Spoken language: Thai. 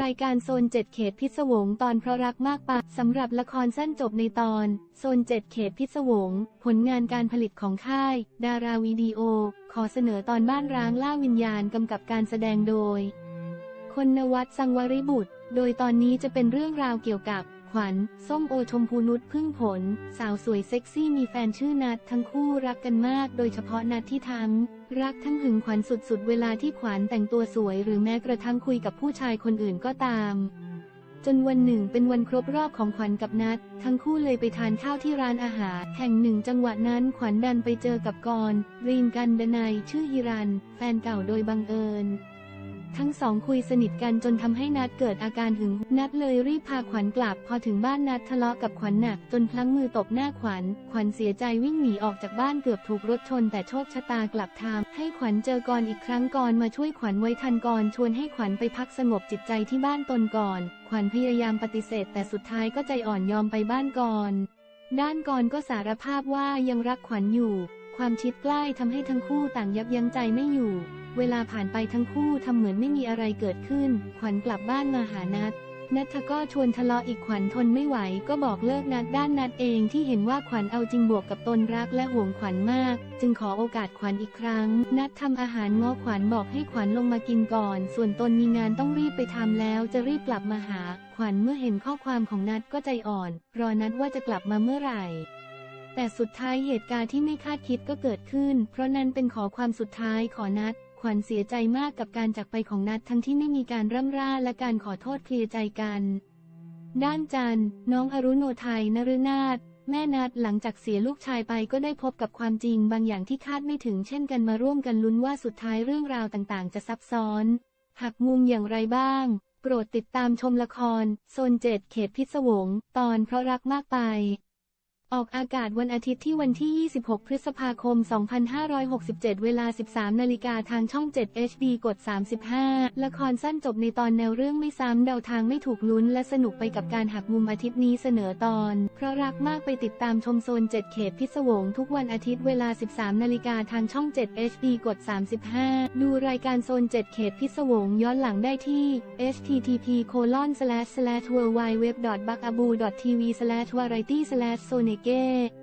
รายการโซนเจ็ดเขตพิศวงตอนเพราะรักมากปะสำหรับละครสั้นจบในตอน โซนเจ็ดเขตพิศวง ผลงานการผลิตของค่าย ดาราวิดีโอ ขอเสนอตอนบ้านร้างล่าวิญญาณกำกับการแสดงโดย คนนวัดสังวริบุตร โดยตอนนี้จะเป็นเรื่องราวเกี่ยวกับ ขวัญ ส้มโอชมพูนุชพึ่งผล สาวสวยเซ็กซี่มีแฟนชื่อนัดทั้งคู่รักกันมาก โดยเฉพาะนัดที่ทั้ง รักทั้งหึงขวัญสุดๆ เวลาที่ขวัญแต่งตัวสวย หรือแม้กระทั่งคุยกับผู้ชายคนอื่นก็ตาม จนวันหนึ่งเป็นวันครบรอบของขวัญกับนัดทั้งคู่เลยไปทานข้าวที่ร้านอาหาร แห่งหนึ่งจังหวะนั้นขวัญดันไปเจอกับกรรีนกันดนัยชื่อฮิรัน แฟนเก่าโดยบังเอิญ ทั้งสองคุยสนิทกันจนทำให้นัดเกิดอาการหึงนัดเลยรีบพาขวัญกลับ พอถึงบ้านนัดทะเลาะกับขวัญหนักจนพลั้งมือตบหน้าขวัญ ขวัญเสียใจวิ่งหนีออกจากบ้านเกือบถูกรถชน แต่โชคชะตากลับทำให้ขวัญเจอกรอีกครั้งกรมาช่วยขวัญไว้ทันกรชวนให้ขวัญไปพักสงบจิตใจที่บ้านตนก่อน ขวัญพยายามปฏิเสธ แต่สุดท้ายก็ใจอ่อนยอมไปบ้านกรด้านกรก็สารภาพว่ายังรักขวัญอยู่ ความชิดใกล้ทำให้ทั้งคู่ต่างยับยั้งใจไม่อยู่ เวลาผ่านไปทั้งคู่ทำเหมือนไม่มีอะไรเกิดขึ้น ขวัญกลับบ้านมาหานัดนัทก็ชวนทะเลาะอีกขวัญทนไม่ไหว ก็บอกเลิกนัดด้านนัดเองที่เห็นว่าขวัญเอาจริงบวกกับตนรักและห่วงขวัญมาก จึงขอโอกาสขวัญอีกครั้ง นัดทำอาหารง้อขวัญบอกให้ขวัญลงมากินก่อน ส่วนตนมีงานต้องรีบไปทำแล้วจะรีบกลับมาหา ขวัญเมื่อเห็นข้อความของนัดก็ใจอ่อน รอนัดว่าจะกลับมาเมื่อไหร่แต่สุดท้ายเหตุการณ์ที่ไม่คาดคิดก็เกิดขึ้น เพราะนั้นเป็นขอความสุดท้ายขอนัด ขวัญเสียใจมากกับการจากไปของนัดทั้งที่ไม่มีการร่ำร่าและการขอโทษเคลียร์ใจกัน ด้านจันน้องอรุโนไทยนฤนาถแม่นัดหลังจากเสียลูกชายไปก็ได้พบกับความจริงบางอย่างที่คาดไม่ถึงเช่นกันมาร่วมกันลุ้นว่าสุดท้ายเรื่องราวต่างๆ จะซับซ้อน หักมุมอย่างไรบ้าง โปรดติดตามชมละครโซนเจ็ดเขตพิศวง ตอนเพราะรักมากไป ออกอากาศวันอาทิตย์ที่วันที่ 26 พฤษภาคม 2567 เวลา 13 นาฬิกาทางช่อง 7 HD กด 35 ละครสั้นจบในตอนแนวเรื่องไม่ซ้ำเดาทางไม่ถูกลุ้นและสนุกไปกับการหักมุมอาทิตย์นี้เสนอตอน เพราะรักมากไปติดตามชมโซน 7 เขตพิศวงทุกวันอาทิตย์เวลา 13 นาฬิกาทางช่อง 7 HD กด 35 ดูรายการโซน 7 เขตพิศวงย้อนหลังได้ที่ http w w w b u g a b o o t v v a r i e t y s o n i c げー。